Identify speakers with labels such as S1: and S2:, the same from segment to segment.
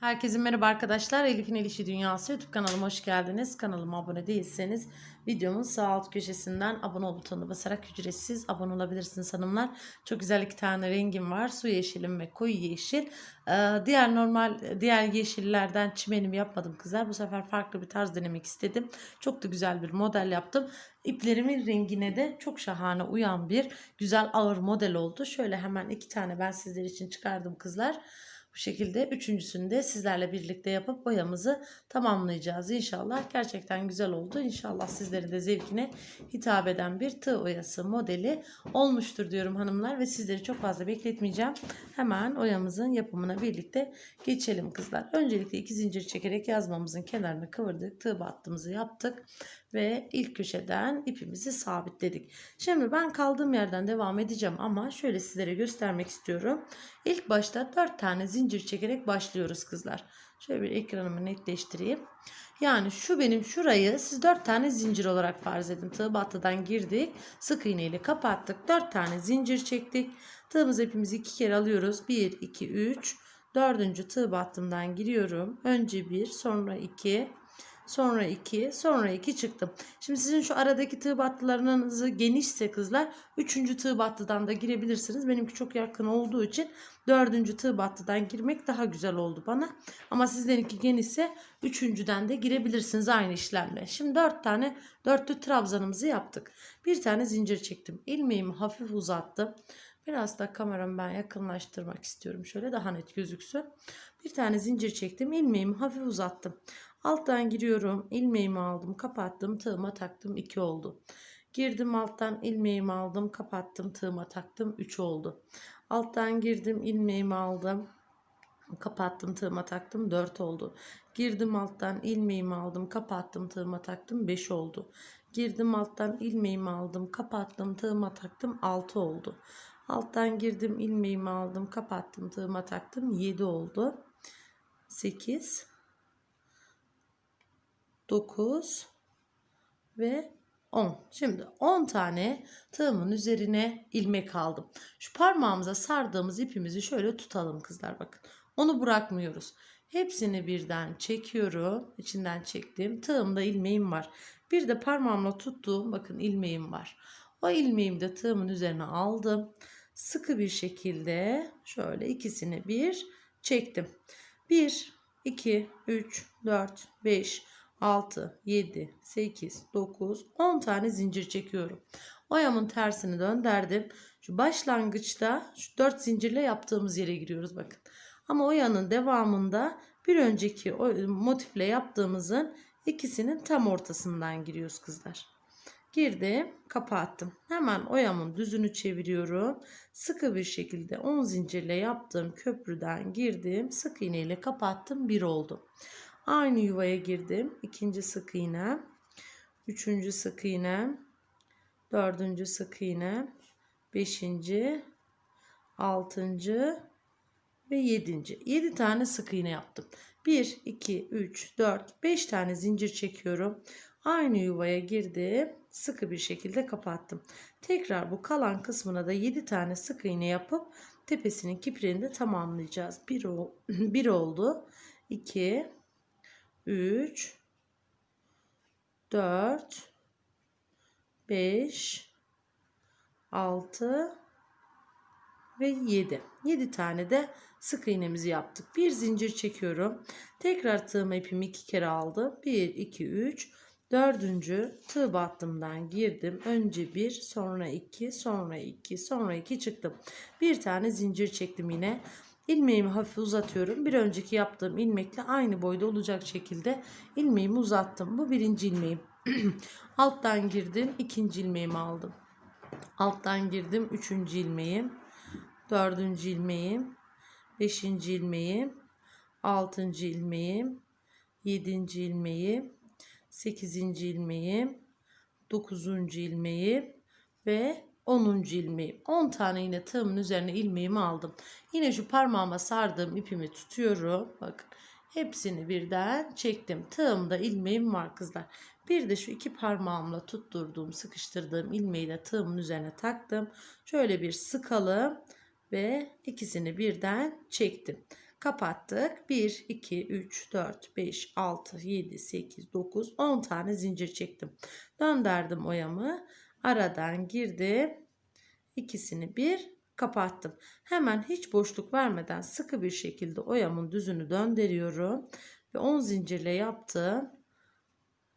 S1: Herkese merhaba arkadaşlar. Elif'in El İşi Dünyası YouTube kanalıma hoş geldiniz. Kanalıma abone değilseniz videomun sağ alt köşesinden abone ol butonuna basarak ücretsiz abone olabilirsiniz hanımlar. Çok güzel iki tane rengim var. Su yeşilim ve koyu yeşil. Ee, diğer normal diğer yeşillerden çimenimi yapmadım kızlar. Bu sefer farklı bir tarz denemek istedim. Çok da güzel bir model yaptım. İplerimin rengine de çok şahane uyan bir güzel ağır model oldu. Şöyle hemen iki tane ben sizler için çıkardım kızlar. Bu şekilde üçüncüsünü de sizlerle birlikte yapıp boyamızı tamamlayacağız inşallah. Gerçekten güzel oldu. İnşallah sizlerin de zevkine hitap eden bir tığ oyası modeli olmuştur diyorum hanımlar ve sizleri çok fazla bekletmeyeceğim. Hemen oyamızın yapımına birlikte geçelim kızlar. Öncelikle iki zincir çekerek yazmamızın kenarını kıvırdık. Tığ battığımızı yaptık ve ilk köşeden ipimizi sabitledik. Şimdi ben kaldığım yerden devam edeceğim ama şöyle sizlere göstermek istiyorum. İlk başta 4 tane zincir çekerek başlıyoruz kızlar. Şöyle bir ekranımı netleştireyim. Yani şu benim şurayı siz 4 tane zincir olarak farz edin. Tığ battıdan girdik. Sık iğne ile kapattık. 4 tane zincir çektik. Tığımız ipimizi 2 kere alıyoruz. 1, 2, 3. Dördüncü tığ battımdan giriyorum. Önce 1 sonra 2 Sonra 2, sonra 2 çıktım. Şimdi sizin şu aradaki tığ battılarınız genişse kızlar 3. tığ battıdan da girebilirsiniz. Benimki çok yakın olduğu için 4. tığ battıdan girmek daha güzel oldu bana. Ama sizlerinki genişse 3.den de girebilirsiniz aynı işlemle. Şimdi 4 tane dörtlü trabzanımızı yaptık. Bir tane zincir çektim. İlmeğimi hafif uzattım. Biraz da kameramı ben yakınlaştırmak istiyorum. Şöyle daha net gözüksün. Bir tane zincir çektim. ilmeğimi hafif uzattım. Alttan giriyorum. ilmeğimi aldım. Kapattım. Tığıma taktım. 2 oldu. Girdim alttan ilmeğimi aldım. Kapattım. Tığıma taktım. 3 oldu. Alttan girdim. ilmeğimi aldım. Kapattım tığıma taktım 4 oldu. Girdim alttan ilmeğimi aldım kapattım tığıma taktım 5 oldu. Girdim alttan ilmeğimi aldım kapattım tığıma taktım 6 oldu. Alttan girdim ilmeğimi aldım kapattım tığıma taktım 7 oldu. 8 9 ve 10. Şimdi 10 tane tığımın üzerine ilmek aldım. Şu parmağımıza sardığımız ipimizi şöyle tutalım kızlar bakın. Onu bırakmıyoruz. Hepsini birden çekiyorum. İçinden çektim. Tığımda ilmeğim var. Bir de parmağımla tuttuğum bakın ilmeğim var. O ilmeğimi de tığımın üzerine aldım. Sıkı bir şekilde şöyle ikisini bir çektim. 1, 2, 3, 4, 5, 6, 7, 8, 9, 10 tane zincir çekiyorum. Oyamın tersini döndürdüm. Şu başlangıçta şu 4 zincirle yaptığımız yere giriyoruz bakın. Ama oyanın devamında bir önceki motifle yaptığımızın ikisinin tam ortasından giriyoruz kızlar. Girdim, kapattım. Hemen oyamın düzünü çeviriyorum. Sıkı bir şekilde 10 zincirle yaptığım köprüden girdim. Sık iğne ile kapattım. 1 oldu. Aynı yuvaya girdim. İkinci sık iğne. Üçüncü sık iğne. Dördüncü sık iğne. Beşinci. Altıncı. Ve yedinci. Yedi tane sık iğne yaptım. Bir, iki, üç, dört, beş tane zincir çekiyorum. Aynı yuvaya girdim. Sıkı bir şekilde kapattım. Tekrar bu kalan kısmına da 7 tane sık iğne yapıp tepesinin kipriğini de tamamlayacağız. 1 bir oldu. 2 3 4 5 6 ve 7. 7 tane de sık iğnemizi yaptık. Bir zincir çekiyorum. Tekrar tığım ipimi iki kere aldım. 1 2 3 Dördüncü tığ battımdan girdim. Önce bir, sonra iki, sonra iki, sonra iki çıktım. Bir tane zincir çektim yine. İlmeğimi hafif uzatıyorum. Bir önceki yaptığım ilmekle aynı boyda olacak şekilde ilmeğimi uzattım. Bu birinci ilmeğim. Alttan girdim. ikinci ilmeğimi aldım. Alttan girdim. Üçüncü ilmeğim. Dördüncü ilmeğim. Beşinci ilmeğim. Altıncı ilmeğim. Yedinci ilmeğim. Sekizinci ilmeğim. Dokuzuncu ilmeğim. Ve 10. ilmeğim. 10 tane yine tığımın üzerine ilmeğimi aldım. Yine şu parmağıma sardığım ipimi tutuyorum. Bakın hepsini birden çektim. Tığımda ilmeğim var kızlar. Bir de şu iki parmağımla tutturduğum, sıkıştırdığım ilmeği de tığımın üzerine taktım. Şöyle bir sıkalım ve ikisini birden çektim. Kapattık. 1, 2, 3, 4, 5, 6, 7, 8, 9, 10 tane zincir çektim. Döndürdüm oyamı. Aradan girdim. İkisini bir kapattım. Hemen hiç boşluk vermeden sıkı bir şekilde oyamın düzünü döndürüyorum. Ve 10 zincirle yaptım.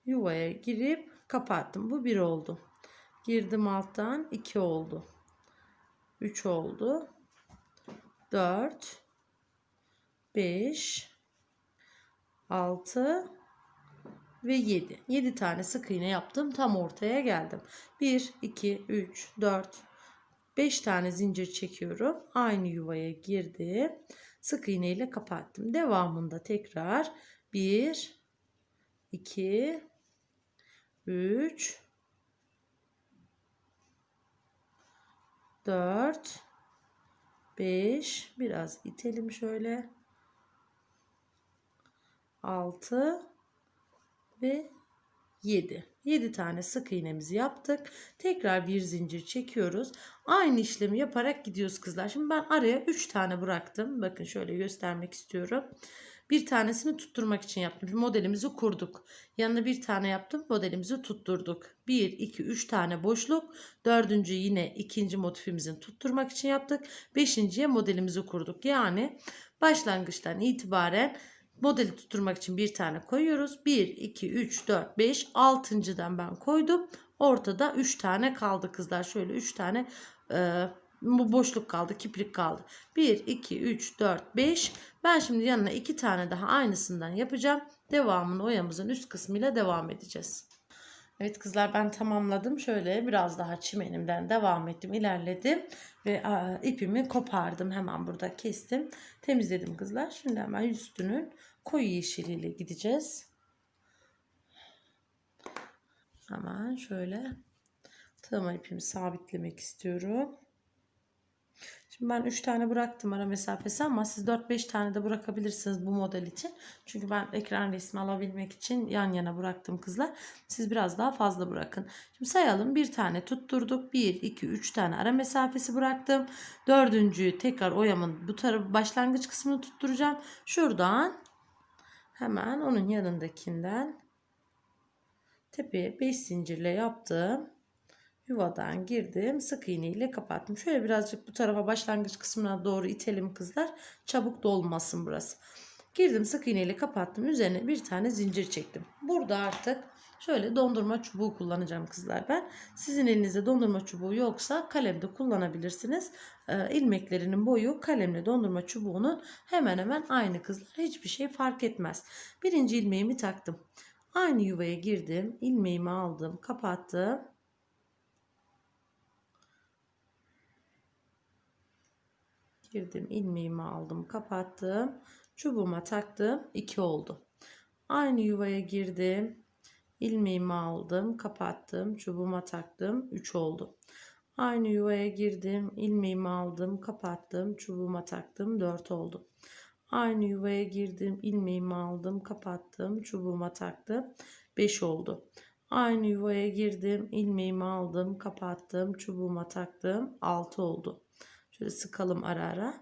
S1: Yuvaya girip kapattım. Bu bir oldu. Girdim alttan 2 oldu. 3 oldu. 4 5 6 ve 7. 7 tane sık iğne yaptım. Tam ortaya geldim. 1 2 3 4 5 tane zincir çekiyorum. Aynı yuvaya girdim. Sık iğne ile kapattım. Devamında tekrar 1 2 3 4 5 biraz itelim şöyle 6 ve 7 7 tane sık iğnemizi yaptık tekrar bir zincir çekiyoruz aynı işlemi yaparak gidiyoruz kızlar şimdi ben araya 3 tane bıraktım bakın şöyle göstermek istiyorum bir tanesini tutturmak için yaptım. Modelimizi kurduk. Yanına bir tane yaptım. Modelimizi tutturduk. 1, 2, 3 tane boşluk. Dördüncü yine ikinci motifimizin tutturmak için yaptık. Beşinciye modelimizi kurduk. Yani başlangıçtan itibaren modeli tutturmak için bir tane koyuyoruz. 1, 2, 3, 4, 5, 6.dan ben koydum. Ortada 3 tane kaldı kızlar. Şöyle 3 tane e, bu boşluk kaldı, kiprik kaldı. 1, 2, 3, 4, 5. Ben şimdi yanına 2 tane daha aynısından yapacağım. Devamını oyamızın üst kısmıyla devam edeceğiz. Evet kızlar ben tamamladım. Şöyle biraz daha çimenimden devam ettim, ilerledim ve a, ipimi kopardım. Hemen burada kestim. Temizledim kızlar. Şimdi hemen üstünün koyu yeşiliyle gideceğiz. Hemen şöyle tığma ipimi sabitlemek istiyorum. Şimdi ben 3 tane bıraktım ara mesafesi ama siz 4-5 tane de bırakabilirsiniz bu model için. Çünkü ben ekran resmi alabilmek için yan yana bıraktım kızlar. Siz biraz daha fazla bırakın. Şimdi sayalım. Bir tane tutturduk. 1, 2, 3 tane ara mesafesi bıraktım. Dördüncüyü tekrar oyamın bu tarafı başlangıç kısmını tutturacağım. Şuradan hemen onun yanındakinden tepeye 5 zincirle yaptım yuvadan girdim. Sık iğne ile kapattım. Şöyle birazcık bu tarafa başlangıç kısmına doğru itelim kızlar. Çabuk dolmasın burası. Girdim sık iğne ile kapattım. Üzerine bir tane zincir çektim. Burada artık şöyle dondurma çubuğu kullanacağım kızlar ben. Sizin elinizde dondurma çubuğu yoksa kalemde kullanabilirsiniz. Ee, ilmeklerinin boyu kalemle dondurma çubuğunun hemen hemen aynı kızlar. Hiçbir şey fark etmez. Birinci ilmeğimi taktım. Aynı yuvaya girdim. İlmeğimi aldım. Kapattım. Girdim. İlmeğimi aldım. Kapattım. Çubuğuma taktım. 2 oldu. Aynı yuvaya girdim ilmeğimi aldım kapattım çubuğuma taktım 3 oldu aynı yuvaya girdim ilmeğimi aldım kapattım çubuğuma taktım 4 oldu aynı yuvaya girdim ilmeğimi aldım kapattım çubuğuma taktım 5 oldu aynı yuvaya girdim ilmeğimi aldım kapattım çubuğuma taktım 6 oldu Şöyle sıkalım ara ara.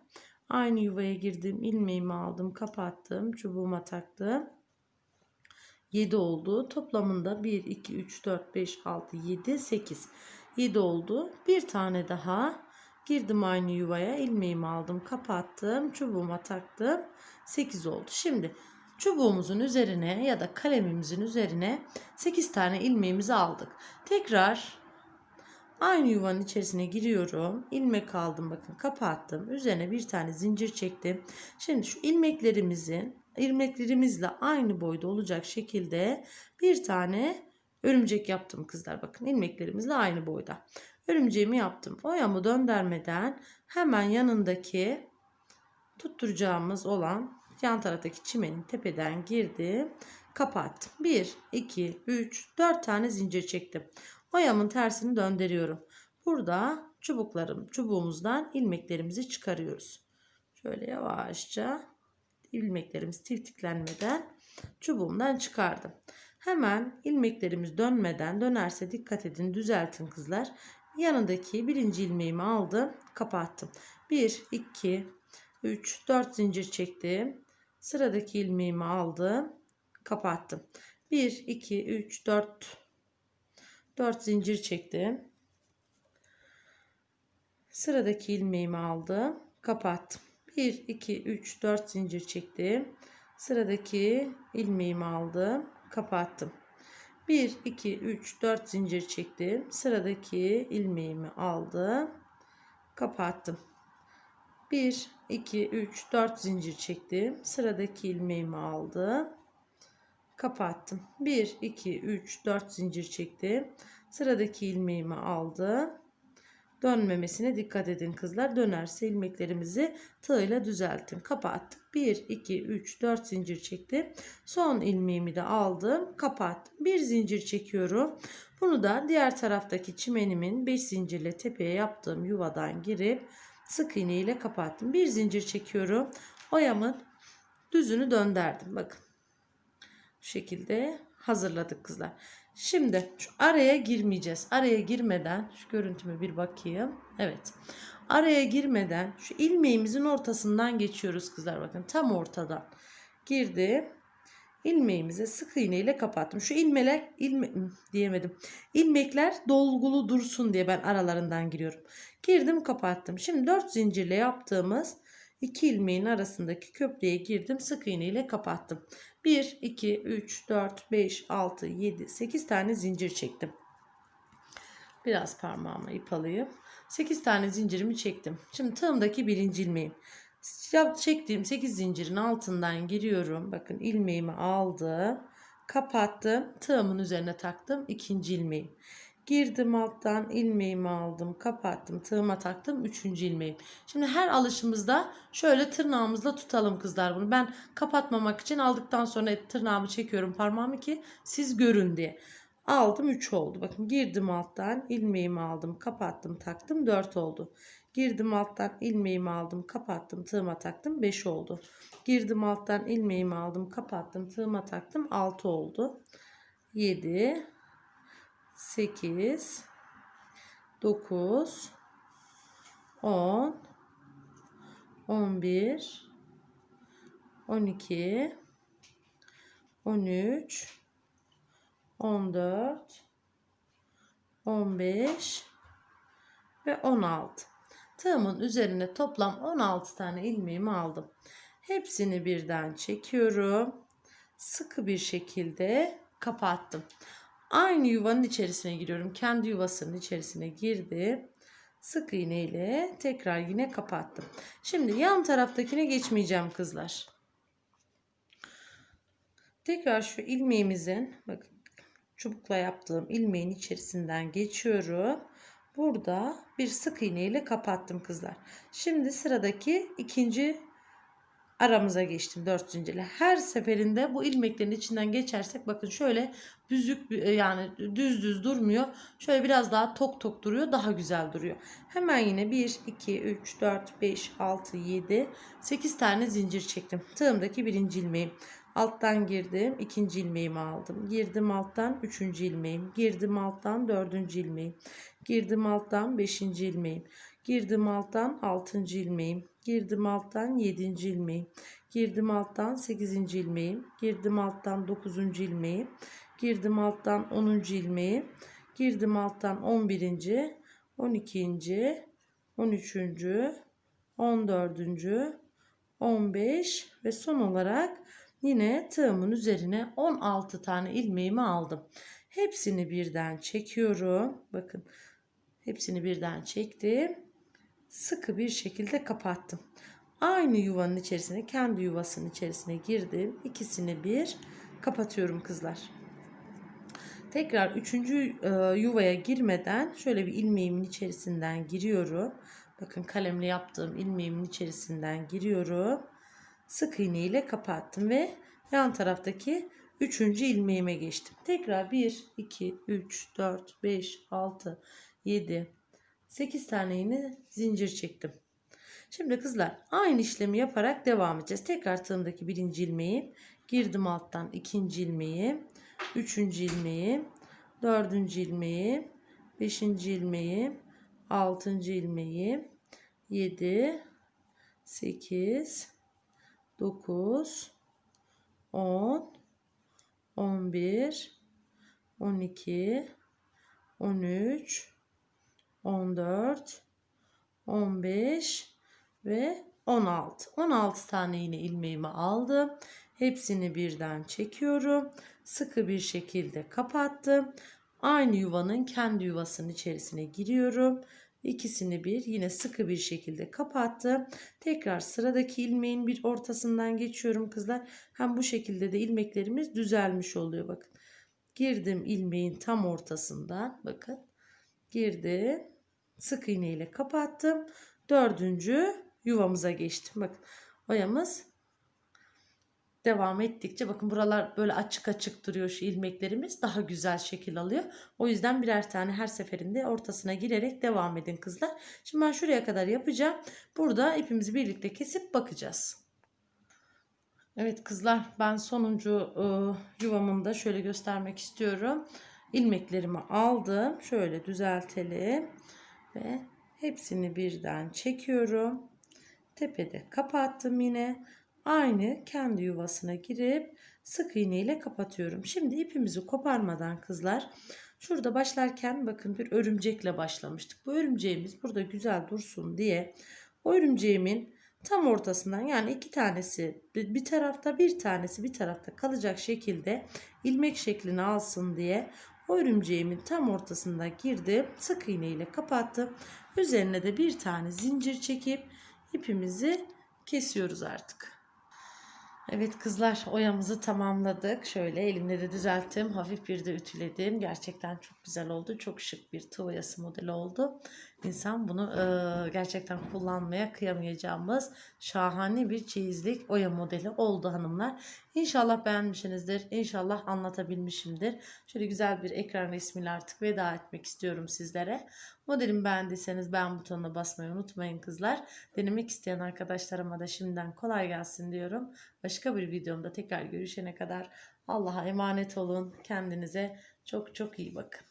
S1: Aynı yuvaya girdim. ilmeğimi aldım. Kapattım. Çubuğuma taktım. 7 oldu. Toplamında 1, 2, 3, 4, 5, 6, 7, 8. 7 oldu. Bir tane daha. Girdim aynı yuvaya. ilmeğimi aldım. Kapattım. Çubuğuma taktım. 8 oldu. Şimdi çubuğumuzun üzerine ya da kalemimizin üzerine 8 tane ilmeğimizi aldık. Tekrar Aynı yuvanın içerisine giriyorum. İlmek aldım bakın kapattım. Üzerine bir tane zincir çektim. Şimdi şu ilmeklerimizin ilmeklerimizle aynı boyda olacak şekilde bir tane örümcek yaptım kızlar. Bakın ilmeklerimizle aynı boyda. Örümceğimi yaptım. Oyamı döndürmeden hemen yanındaki tutturacağımız olan yan taraftaki çimenin tepeden girdim. Kapattım. 1, 2, 3, 4 tane zincir çektim. Oyamın tersini döndürüyorum. Burada çubuklarım, çubuğumuzdan ilmeklerimizi çıkarıyoruz. Şöyle yavaşça ilmeklerimiz tiftiklenmeden çubuğumdan çıkardım. Hemen ilmeklerimiz dönmeden dönerse dikkat edin düzeltin kızlar. Yanındaki birinci ilmeğimi aldım kapattım. 1, 2, 3 4 zincir çektim. Sıradaki ilmeğimi aldım. Kapattım. 1 2 3 4 4 zincir çektim. Sıradaki ilmeğimi aldım. Kapattım. 1 2 3 4 zincir çektim. Sıradaki ilmeğimi aldım. Kapattım. 1 2 3 4 zincir çektim. Sıradaki ilmeğimi aldım. Kapattım. 1 2 3 4 zincir çektim. Sıradaki ilmeğimi aldım. Kapattım. 1 2 3 4 zincir çektim. Sıradaki ilmeğimi aldım. Dönmemesine dikkat edin kızlar. Dönerse ilmeklerimizi tığ ile düzeltin. Kapattık. 1, 2, 3, 4 zincir çektim. Son ilmeğimi de aldım. Kapattım. Bir zincir çekiyorum. Bunu da diğer taraftaki çimenimin 5 zincirle tepeye yaptığım yuvadan girip sık iğne ile kapattım. Bir zincir çekiyorum. Oyamın düzünü döndürdüm. Bakın. Bu şekilde hazırladık kızlar. Şimdi şu araya girmeyeceğiz. Araya girmeden şu görüntüme bir bakayım. Evet. Araya girmeden şu ilmeğimizin ortasından geçiyoruz kızlar. Bakın tam ortadan. Girdi. İlmeğimize sık iğne ile kapattım. Şu ilmeler ilme diyemedim. İlmekler dolgulu dursun diye ben aralarından giriyorum. Girdim kapattım. Şimdi 4 zincirle yaptığımız iki ilmeğin arasındaki köprüye girdim. Sık iğne ile kapattım. 1, 2, 3, 4, 5, 6, 7, 8 tane zincir çektim. Biraz parmağıma ip alayım. 8 tane zincirimi çektim. Şimdi tığımdaki birinci ilmeğim. Çektiğim 8 zincirin altından giriyorum. Bakın ilmeğimi aldım. Kapattım. Tığımın üzerine taktım. ikinci ilmeğim. Girdim alttan ilmeğimi aldım. Kapattım. Tığıma taktım. Üçüncü ilmeğim. Şimdi her alışımızda şöyle tırnağımızla tutalım kızlar bunu. Ben kapatmamak için aldıktan sonra tırnağımı çekiyorum parmağımı ki siz görün diye. Aldım 3 oldu. Bakın girdim alttan ilmeğimi aldım. Kapattım taktım 4 oldu. Girdim alttan ilmeğimi aldım. Kapattım tığıma taktım 5 oldu. Girdim alttan ilmeğimi aldım. Kapattım tığıma taktım 6 oldu. 7 8 9 10 11 12 13 14 15 ve 16 tığımın üzerine toplam 16 tane ilmeğimi aldım. Hepsini birden çekiyorum. Sıkı bir şekilde kapattım Aynı yuvanın içerisine giriyorum. Kendi yuvasının içerisine girdim. Sık iğne ile tekrar yine kapattım. Şimdi yan taraftakine geçmeyeceğim kızlar. Tekrar şu ilmeğimizin bakın çubukla yaptığım ilmeğin içerisinden geçiyorum. Burada bir sık iğne ile kapattım kızlar. Şimdi sıradaki ikinci aramıza geçtim 4 zincirle. Her seferinde bu ilmeklerin içinden geçersek bakın şöyle büzük e, yani düz düz durmuyor. Şöyle biraz daha tok tok duruyor. Daha güzel duruyor. Hemen yine 1, 2, 3, 4, 5, 6, 7, 8 tane zincir çektim. Tığımdaki birinci ilmeğim. Alttan girdim. ikinci ilmeğimi aldım. Girdim alttan üçüncü ilmeğim. Girdim alttan dördüncü ilmeğim. Girdim alttan beşinci ilmeğim. Girdim alttan altıncı ilmeğim. Girdim alttan 7. ilmeğim. Girdim alttan 8. ilmeğim. Girdim alttan 9. ilmeğim. Girdim alttan 10. ilmeğim. Girdim alttan 11. 12. 13. 14. 15 ve son olarak yine tığımın üzerine 16 tane ilmeğimi aldım. Hepsini birden çekiyorum. Bakın hepsini birden çektim sıkı bir şekilde kapattım. Aynı yuvanın içerisine kendi yuvasının içerisine girdim. İkisini bir kapatıyorum kızlar. Tekrar üçüncü e, yuvaya girmeden şöyle bir ilmeğimin içerisinden giriyorum. Bakın kalemle yaptığım ilmeğimin içerisinden giriyorum. Sık iğne ile kapattım ve yan taraftaki üçüncü ilmeğime geçtim. Tekrar 1, 2, 3, 4, 5, 6, 7, 8 tane yine zincir çektim. Şimdi kızlar aynı işlemi yaparak devam edeceğiz. Tekrar tığımdaki birinci ilmeği girdim alttan ikinci ilmeği, üçüncü ilmeği, dördüncü ilmeği, beşinci ilmeği, altıncı ilmeği, yedi, 8 9 10 11 12 13 14 15 ve 16. 16 tane yine ilmeğimi aldım. Hepsini birden çekiyorum. Sıkı bir şekilde kapattım. Aynı yuvanın kendi yuvasının içerisine giriyorum. İkisini bir yine sıkı bir şekilde kapattım. Tekrar sıradaki ilmeğin bir ortasından geçiyorum kızlar. Hem bu şekilde de ilmeklerimiz düzelmiş oluyor bakın. Girdim ilmeğin tam ortasından bakın. Girdim. Sık iğne ile kapattım. Dördüncü yuvamıza geçtim. Bakın oyamız devam ettikçe bakın buralar böyle açık açık duruyor şu ilmeklerimiz daha güzel şekil alıyor. O yüzden birer tane her seferinde ortasına girerek devam edin kızlar. Şimdi ben şuraya kadar yapacağım. Burada ipimizi birlikte kesip bakacağız. Evet kızlar ben sonuncu e, yuvamını da şöyle göstermek istiyorum. İlmeklerimi aldım. Şöyle düzeltelim. Ve hepsini birden çekiyorum. Tepede kapattım yine. Aynı kendi yuvasına girip sık iğne ile kapatıyorum. Şimdi ipimizi koparmadan kızlar şurada başlarken bakın bir örümcekle başlamıştık. Bu örümceğimiz burada güzel dursun diye o örümceğimin tam ortasından yani iki tanesi bir tarafta bir tanesi bir tarafta kalacak şekilde ilmek şeklini alsın diye o örümceğimin tam ortasında girdim sık iğne ile kapattım üzerine de bir tane zincir çekip ipimizi kesiyoruz artık. Evet kızlar oyamızı tamamladık. Şöyle elimle de düzelttim. Hafif bir de ütüledim. Gerçekten çok güzel oldu. Çok şık bir tığ oyası modeli oldu. İnsan bunu e, gerçekten kullanmaya kıyamayacağımız şahane bir çeyizlik oya modeli oldu hanımlar. İnşallah beğenmişsinizdir. İnşallah anlatabilmişimdir. Şöyle güzel bir ekran resmiyle artık veda etmek istiyorum sizlere. Modelimi beğendiyseniz beğen butonuna basmayı unutmayın kızlar. Denemek isteyen arkadaşlarıma da şimdiden kolay gelsin diyorum. Başka bir videomda tekrar görüşene kadar Allah'a emanet olun. Kendinize çok çok iyi bakın.